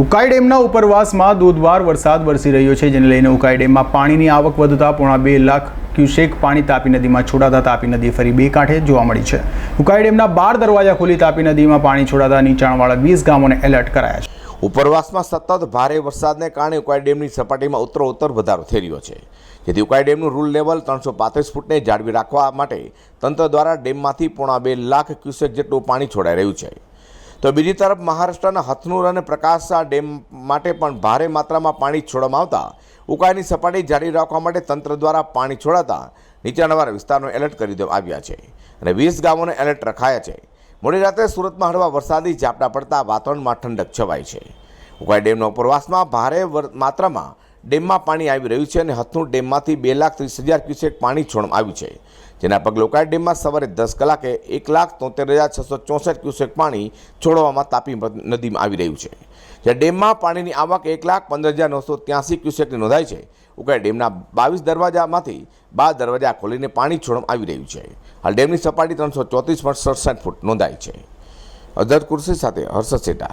ઉકાઈ ડેમના ઉપરવાસમાં ધોધવાર વરસાદ વરસી રહ્યો છે, જેને લઈને ઉકાઈ ડેમમાં પાણીની આવક વધતા પોણા બે લાખ ક્યુસેક પાણી તાપી નદીમાં છોડાતા તાપી નદી ફરી બે કાંઠે જોવા મળી છે. ઉકાઈ ડેમના બાર દરવાજા ખોલી તાપી નદીમાં પાણી છોડાતા નીચાણવાળા વીસ ગામોને એલર્ટ કરાયા છે. ઉપરવાસમાં સતત ભારે વરસાદને કારણે ઉકાઈ ડેમની સપાટીમાં ઉત્તરોત્તર વધારો થઈ રહ્યો છે. જેથી ઉકાઈ ડેમનું રૂલ લેવલ ત્રણસો પાંત્રીસ ફૂટને જાળવી રાખવા માટે તંત્ર દ્વારા ડેમમાંથી પોણા બે લાખ ક્યુસેક જેટલું પાણી છોડાઈ રહ્યું છે. તો બીજી તરફ મહારાષ્ટ્રના હથનુર અને પ્રકાશા ડેમ માટે પણ ભારે માત્રામાં પાણી છોડવામાં આવતા. ઉકાઈની સપાટી જાળવી રાખવા માટે તંત્ર દ્વારા પાણી છોડાતા નીચાણવાળા વિસ્તારનો એલર્ટ કરી દેવામાં આવ્યા છે અને વીસ ગામોને એલર્ટ રખાયા છે. મોડી રાત્રે સુરતમાં હળવા વરસાદી ઝાપટા પડતા વાતાવરણમાં ઠંડક છવાઈ છે. ઉકાઈ ડેમના ઉપરવાસમાં ભારે માત્રામાં ડેમમાં પાણી આવી રહ્યું છે અને હથનુર ડેમમાંથી બે લાખ ત્રીસ હજાર ક્યુસેક પાણી છોડવામાં આવ્યું છે. જેના પગલે ઉકાઈ ડેમમાં સવારે દસ કલાકે એક લાખ તોતેર હજાર છસો ચોસઠ ક્યુસેક પાણી છોડવામાં તાપી નદીમાં આવી રહ્યું છે. જ્યાં ડેમમાં પાણીની આવક એક લાખ પંદર હજાર નવસો ત્યાસી ક્યુસેકની નોંધાઈ છે. ઉકાઈ ડેમના બાવીસ દરવાજામાંથી બાર દરવાજા ખોલીને પાણી છોડવામાં આવી રહ્યું છે. હાલ ડેમની સપાટી ત્રણસો ચોત્રીસ પોઈન્ટ સડસઠ ફૂટ નોંધાઈ છે. અઝર કુર્સી સાથે હર્ષદ સેટા